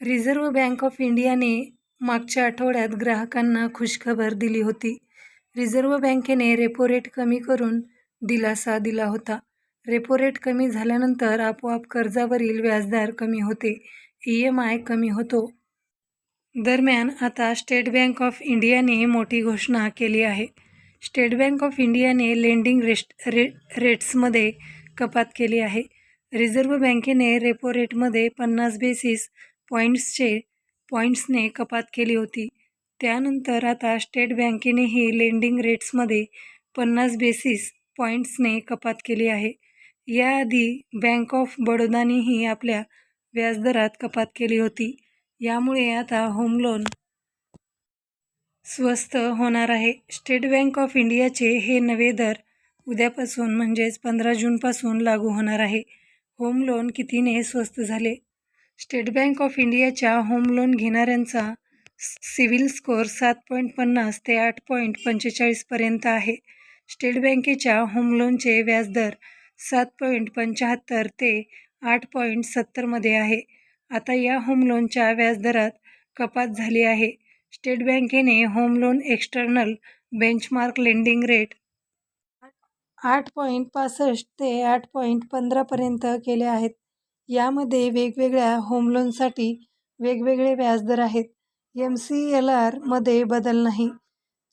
Reserve bank of इंडियाने मागच्या आठवड्यात ग्राहकांना खुशखबर दिली होती. रिझर्व्ह बँकेने रेपो रेट कमी करून दिलासा दिला होता. रेपो रेट कमी झाल्यानंतर आपोआप कर्जावरील व्याजदर कमी होते, ई एम आय कमी होतो. दरम्यान, आता स्टेट बँक ऑफ इंडियाने मोठी घोषणा केली आहे. स्टेट बँक ऑफ इंडियाने लेंडिंग रेट्समध्ये कपात केली आहे. रिझर्व्ह बँकेने रेपो रेटमध्ये पन्नास बेसिस पॉईंट्सचे पॉईंट्सने कपात केली होती. त्यानंतर आता स्टेट बँकेनेही लेंडिंग रेट्समध्ये पन्नास बेसिस पॉईंट्सने कपात केली आहे. याआधी बँक ऑफ बडोदानेही आपल्या व्याजदरात कपात केली होती. यामुळे आता होम लोन स्वस्त होणार आहे. स्टेट बँक ऑफ इंडियाचे हे नवे दर उद्यापासून म्हणजेच पंधरा जूनपासून लागू होणार आहे. होम लोन कितीने स्वस्त झाले? स्टेट बँक ऑफ इंडियाच्या होम लोन घेणाऱ्यांचा सिव्हिल स्कोअर सात पॉईंट पन्नास ते आठ पॉईंट पंचेचाळीसपर्यंत आहे. स्टेट बँकेच्या होम लोनचे व्याजदर सात पॉईंट पंच्याहत्तर ते आठ पॉईंट सत्तरमध्ये आहे. आता या होम लोनच्या व्याजदरात कपात झाली आहे. स्टेट बँकेने home loan external benchmark lending rate आठ पॉईंट पासष्ट ते आठ पॉईंट पंधरापर्यंत केले आहेत. यामध्ये वेगवेगळ्या होम लोनसाठी वेगवेगळे व्याजदर आहेत. यम सी एल आरमध्ये बदल नाही.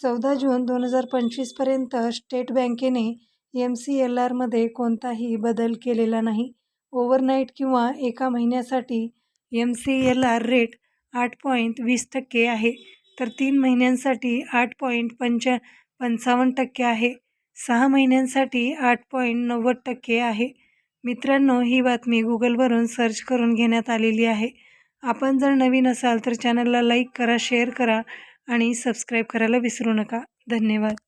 चौदा जून दोन हजार पंचवीसपर्यंत स्टेट बँकेने यम सी एल आरमध्ये कोणताही बदल केलेला नाही. ओव्हरनाईट किंवा एका महिन्यासाठी M C L R rate आठ पॉईंट वीस टक्के आहे, तर तीन महिन्यांसाठी आठ पॉईंट पंच्या पंचावन्न टक्के आहे. सहा महिन्यांसाठी आठ पॉईंट नव्वद टक्के आहे. मित्रांनो, ही बातमी गुगलवरून सर्च करून घेण्यात आलेली आहे. आपण जर नवीन असाल तर चॅनलला लाईक करा, शेअर करा आणि सबस्क्राईब करायला विसरू नका. धन्यवाद.